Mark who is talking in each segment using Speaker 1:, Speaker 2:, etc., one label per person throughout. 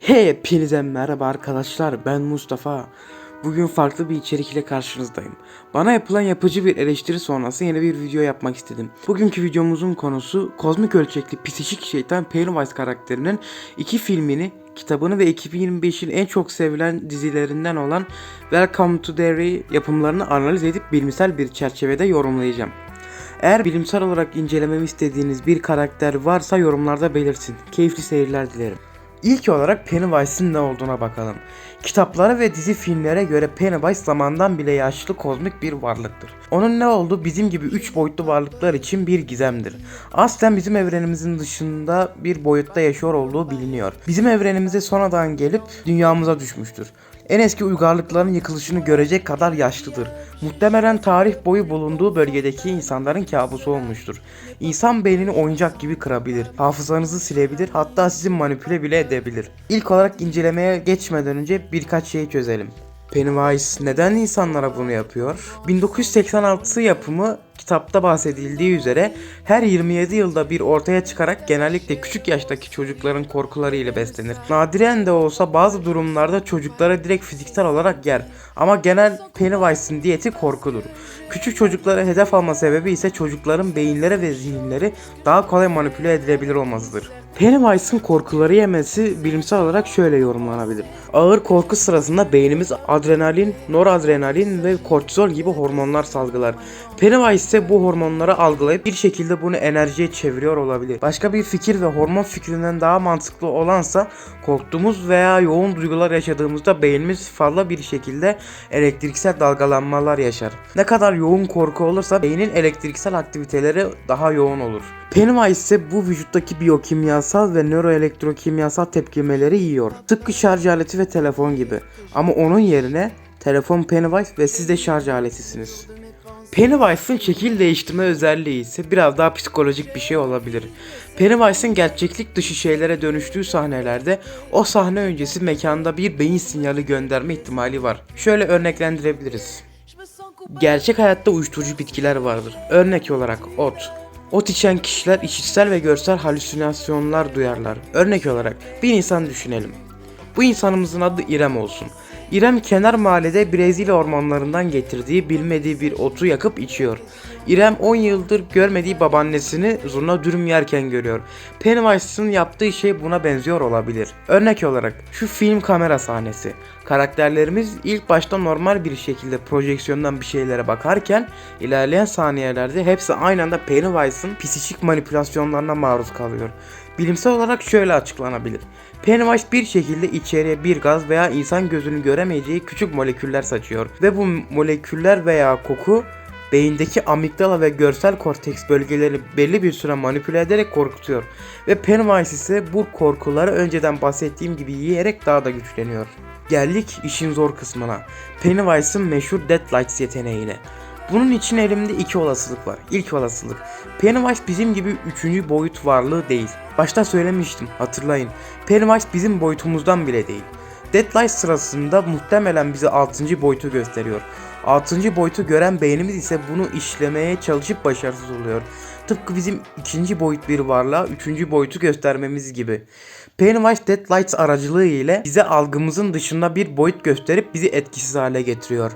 Speaker 1: Hepinize merhaba arkadaşlar ben Mustafa. Bugün farklı bir içerik ile karşınızdayım. Bana yapılan yapıcı bir eleştiri sonrası yeni bir video yapmak istedim. Bugünkü videomuzun konusu kozmik ölçekli psikik şeytan Pennywise karakterinin iki filmini, kitabını ve 2025'in en çok sevilen dizilerinden olan Welcome to Derry yapımlarını analiz edip bilimsel bir çerçevede yorumlayacağım. Eğer bilimsel olarak incelememi istediğiniz bir karakter varsa yorumlarda belirtin. Keyifli seyirler dilerim. İlk olarak Pennywise'ın ne olduğuna bakalım. Kitaplara ve dizi filmlere göre Pennywise zamandan bile yaşlı kozmik bir varlıktır. Onun ne olduğu bizim gibi 3 boyutlu varlıklar için bir gizemdir. Aslen bizim evrenimizin dışında bir boyutta yaşıyor olduğu biliniyor. Bizim evrenimize sonradan gelip dünyamıza düşmüştür. En eski uygarlıkların yıkılışını görecek kadar yaşlıdır. Muhtemelen tarih boyu bulunduğu bölgedeki insanların kabusu olmuştur. İnsan beynini oyuncak gibi kırabilir, hafızanızı silebilir, hatta sizi manipüle bile edebilir. İlk olarak incelemeye geçmeden önce birkaç şeyi çözelim. Pennywise neden insanlara bunu yapıyor? 1986 yapımı kitapta bahsedildiği üzere her 27 yılda bir ortaya çıkarak genellikle küçük yaştaki çocukların korkuları ile beslenir. Nadiren de olsa bazı durumlarda çocuklara direkt fiziksel olarak yer. Ama genel Pennywise'ın diyeti korkudur. Küçük çocuklara hedef alma sebebi ise çocukların beyinleri ve zihinleri daha kolay manipüle edilebilir olmasıdır. Pennywise'ın korkuları yemesi bilimsel olarak şöyle yorumlanabilir. Ağır korku sırasında beynimiz adrenalin, noradrenalin ve kortizol gibi hormonlar salgılar. Pennywise ise bu hormonları algılayıp bir şekilde bunu enerjiye çeviriyor olabilir. Başka bir fikir ve hormon fikrinden daha mantıklı olansa korktuğumuz veya yoğun duygular yaşadığımızda beynimiz fazla bir şekilde elektriksel dalgalanmalar yaşar. Ne kadar yoğun korku olursa beynin elektriksel aktiviteleri daha yoğun olur. Pennywise ise bu vücuttaki biyokimyasal ve nöroelektrokimyasal tepkimeleri yiyor. Tıpkı şarj aleti ve telefon gibi. Ama onun yerine telefon Pennywise ve siz de şarj aletisiniz. Pennywise'ın şekil değiştirme özelliği ise biraz daha psikolojik bir şey olabilir. Pennywise'ın gerçeklik dışı şeylere dönüştüğü sahnelerde o sahne öncesi mekanda bir beyin sinyali gönderme ihtimali var. Şöyle örneklendirebiliriz. Gerçek hayatta uyuşturucu bitkiler vardır. Örnek olarak ot. Ot içen kişiler işitsel ve görsel halüsinasyonlar duyarlar. Örnek olarak bir insan düşünelim. Bu insanımızın adı İrem olsun. İrem kenar mahallede Brezilya ormanlarından getirdiği bilmediği bir otu yakıp içiyor. İrem 10 yıldır görmediği babaannesini zurna dürüm yerken görüyor. Pennywise'ın yaptığı şey buna benziyor olabilir. Örnek olarak şu film kamera sahnesi. Karakterlerimiz ilk başta normal bir şekilde projeksiyondan bir şeylere bakarken ilerleyen saniyelerde hepsi aynı anda Pennywise'ın psikik manipülasyonlarına maruz kalıyor. Bilimsel olarak şöyle açıklanabilir. Pennywise bir şekilde içeriye bir gaz veya insan gözünün göremeyeceği küçük moleküller saçıyor ve bu moleküller veya koku beyindeki amigdala ve görsel korteks bölgelerini belli bir süre manipüle ederek korkutuyor ve Pennywise ise bu korkuları önceden bahsettiğim gibi yiyerek daha da güçleniyor. Geldik işin zor kısmına. Pennywise'ın meşhur Deadlights yeteneğine. Bunun için elimde iki olasılık var. İlk olasılık. Pennywise bizim gibi üçüncü boyut varlığı değil. Başta söylemiştim hatırlayın. Pennywise bizim boyutumuzdan bile değil. Deadlight sırasında muhtemelen bize 6. boyutu gösteriyor. 6. boyutu gören beynimiz ise bunu işlemeye çalışıp başarısız oluyor. Tıpkı bizim ikinci boyut bir varlığa üçüncü boyutu göstermemiz gibi. Pennywise Deadlights aracılığı ile bize algımızın dışında bir boyut gösterip bizi etkisiz hale getiriyor.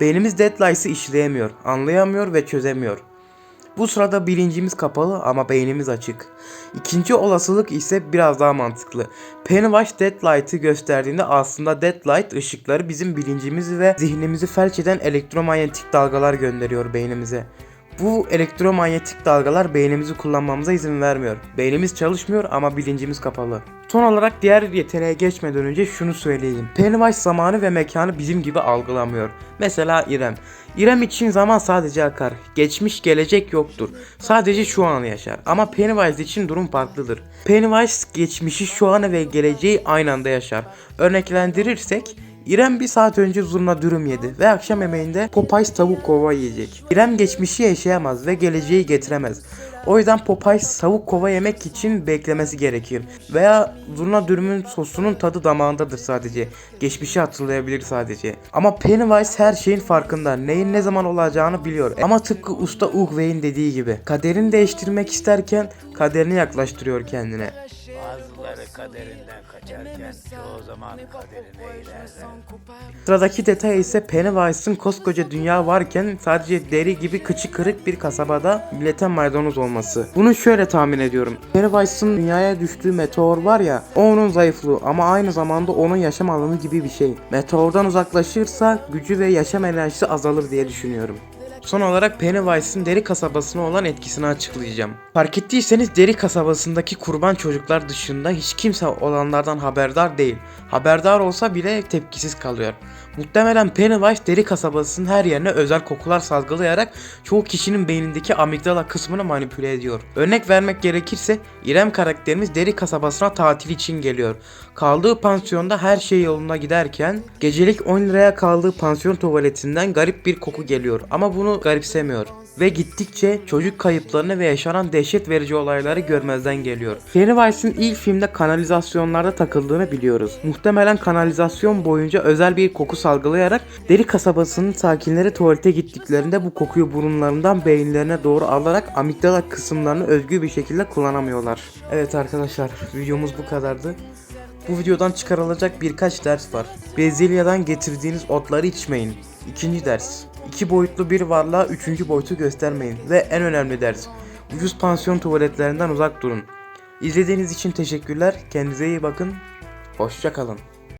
Speaker 1: Beynimiz Deadlights'ı işleyemiyor, anlayamıyor ve çözemiyor. Bu sırada bilincimiz kapalı ama beynimiz açık. İkinci olasılık ise biraz daha mantıklı. Pennywise Deadlight'ı gösterdiğinde aslında Deadlight ışıkları bizim bilincimizi ve zihnimizi felç eden elektromanyetik dalgalar gönderiyor beynimize. Bu elektromanyetik dalgalar beynimizi kullanmamıza izin vermiyor. Beynimiz çalışmıyor ama bilincimiz kapalı. Son olarak diğer yeteneğe geçmeden önce şunu söyleyeyim. Pennywise zamanı ve mekanı bizim gibi algılamıyor. Mesela İrem. İrem için zaman sadece akar. Geçmiş gelecek yoktur. Sadece şu anı yaşar. Ama Pennywise için durum farklıdır. Pennywise geçmişi şu anı ve geleceği aynı anda yaşar. Örneklendirirsek İrem bir saat önce zurna dürüm yedi ve akşam yemeğinde Popeyes tavuk kova yiyecek. İrem geçmişi yaşayamaz ve geleceği getiremez. O yüzden Popeyes tavuk kova yemek için beklemesi gerekir. Veya zurna dürümün sosunun tadı damağındadır sadece. Geçmişi hatırlayabilir sadece. Ama Pennywise her şeyin farkında. Neyin ne zaman olacağını biliyor. Ama tıpkı usta Ugway'in dediği gibi. Kaderini değiştirmek isterken kaderini yaklaştırıyor kendine.
Speaker 2: Bazıları kaderinden kaçarken çoğu zaman kaderine ilerler.
Speaker 1: Sıradaki detay ise Pennywise'ın koskoca dünya varken sadece deri gibi kıçı kırık bir kasabada millete maydanoz olması. Bunu şöyle tahmin ediyorum. Pennywise'ın dünyaya düştüğü meteor var ya, o onun zayıflığı ama aynı zamanda onun yaşam alanı gibi bir şey. Meteordan uzaklaşırsa gücü ve yaşam enerjisi azalır diye düşünüyorum. Son olarak Pennywise'ın deri kasabasına olan etkisini açıklayacağım. Fark ettiyseniz deri kasabasındaki kurban çocuklar dışında hiç kimse olanlardan haberdar değil. Haberdar olsa bile tepkisiz kalıyor. Muhtemelen Pennywise deri kasabasının her yerine özel kokular salgılayarak çoğu kişinin beynindeki amigdala kısmını manipüle ediyor. Örnek vermek gerekirse İrem karakterimiz deri kasabasına tatil için geliyor. Kaldığı pansiyonda her şey yoluna giderken gecelik 10 liraya kaldığı pansiyon tuvaletinden garip bir koku geliyor ama bunu garipsemiyor ve gittikçe çocuk kayıplarını ve yaşanan dehşet verici olayları görmezden geliyor. Pennywise'ın ilk filmde kanalizasyonlarda takıldığını biliyoruz. Muhtemelen kanalizasyon boyunca özel bir koku salgılayarak deri kasabasının sakinleri tuvalete gittiklerinde bu kokuyu burunlarından beyinlerine doğru alarak amigdala kısımlarını özgür bir şekilde kullanamıyorlar. Evet arkadaşlar videomuz bu kadardı. Bu videodan çıkarılacak birkaç ders var. Brezilya'dan getirdiğiniz otları içmeyin. İkinci ders. İki boyutlu bir varlığa üçüncü boyutu göstermeyin. Ve en önemli ders. Ucuz pansiyon tuvaletlerinden uzak durun. İzlediğiniz için teşekkürler. Kendinize iyi bakın. Hoşçakalın.